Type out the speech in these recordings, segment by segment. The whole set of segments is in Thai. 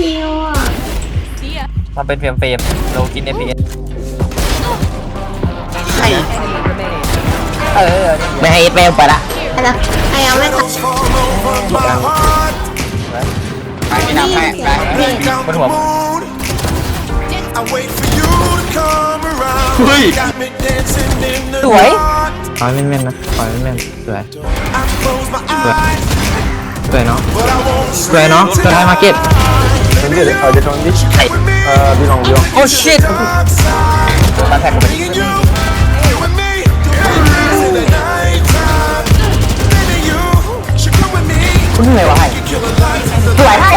ฮิวอะทำเป็นเฟรมเฟรมๆเรากินเอพีใช่เออไม่ให้เอสเมลไปละอะไรใครยังไม่ตัดไปไม่ทำให้ไปบนหัว I wait for you to come around. Ui. Got me dancing in the Tuổi. dark. ขอให้แม่นๆนะขอให้แม่นๆสวย I close my eyes, สวยเนาะ but I won't สวยเนาะสวยไทยมาร์เก็ต With me, เออพี่ลองพี่ลองโอ้ชิต dark side. ตาแท็กกูไป Me and you, you and me, in the nighttime. Baby, you should come with me. คุณเหนื่อยวะไอ้ Kill a light, สวยไอ้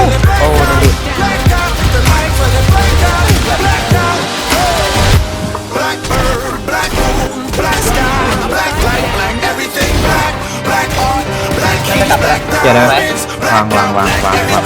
ลับไปแล้วเดี๋ยวนะวางวางวางวางวาง